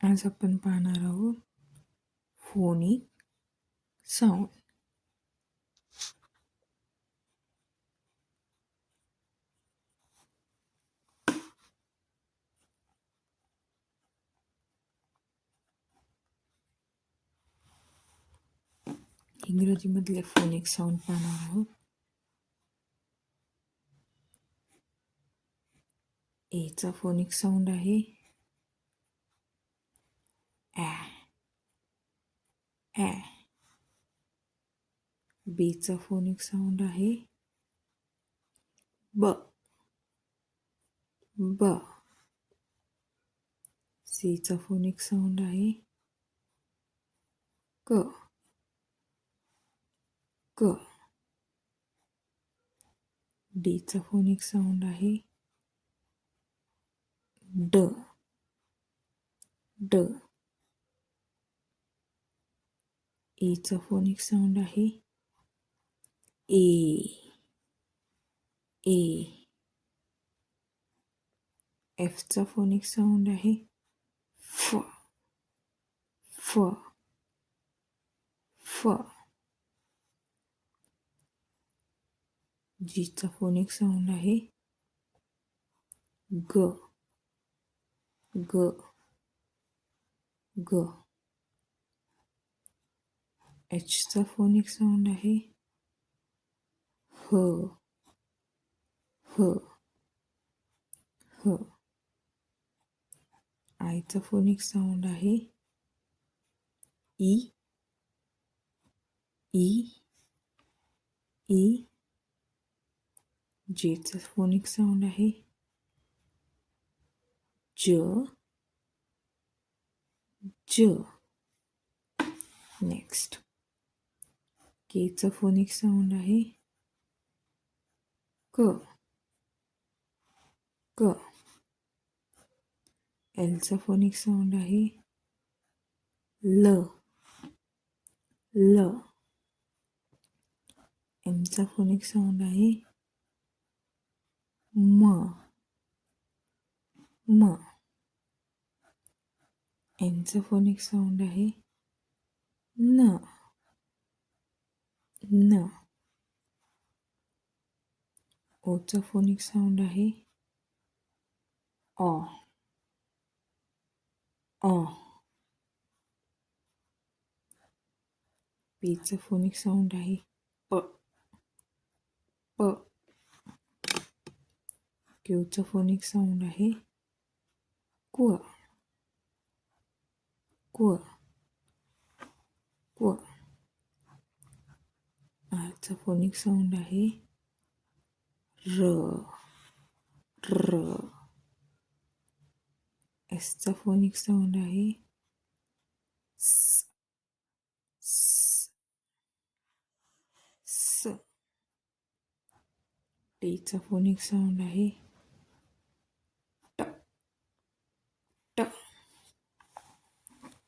आज आपण पाहणार आहोत फोनिक साऊंड इंग्रजीमधले फोनिक साऊंड पाहणार आहोत. एचा फोनिक साऊंड आहे. बीचा फोनिक साऊंड आहे. ब. ब. सीचा फोनिक साऊंड आहे. क. क. डीचा फोनिक साऊंड आहे. ड. ड. एचा फोनिक साऊंड आहे. ए ए एफचा फोनिक साऊंड आहे फ फ फ जीचा फोनिक साऊंड आहे ग ग ग एचचा फोनिक साऊंड आहे ह ह ह आयचा फोनिक साऊंड आहे ई ई ई जेचा फोनिक साऊंड आहे ज ज नेक्स्ट केचा फोनिक साऊंड आहे क क एलचा फोनिक साऊंड आहे ल ल एमचा फोनिक साऊंड आहे म म एनचा फोनिक साऊंड आहे ओचा फोनिक साऊंड आहे ऑ ऑ पीचा फोनिक साऊंड आहे प प क्यूचा फोनिक साऊंड आहे क्व क्व क्व आरचा फोनिक साऊंड आहे र र एसचा फोनिक साऊंड आहे स स स टीचा फोनिक साऊंड आहे ट ट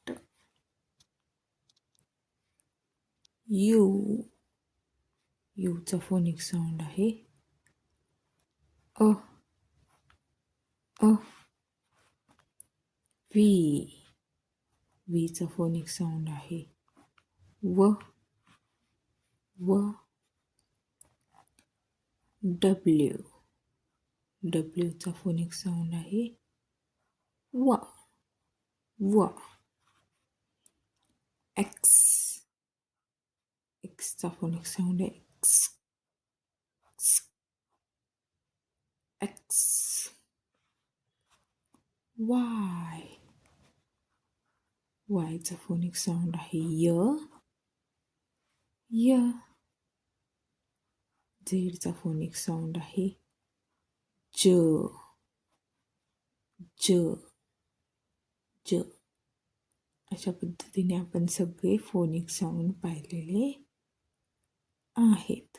ट यू यूचा फोनिक साऊंड आहे अ अ व्ही व्हीचा फोनिक साऊंड आहे. व व डब्ल्यू डब्ल्यूचा फोनिक साऊंड आहे. व व एक्स एक्सचा फोनिक साऊंड आहे. एक्स एक्स वाय वायचा फोनिक साऊंड आहे य य झेडचा फोनिक साऊंड आहे ज ज ज अशा पद्धतीने आपण सगळे फोनिक साऊंड पाहिलेले आहेत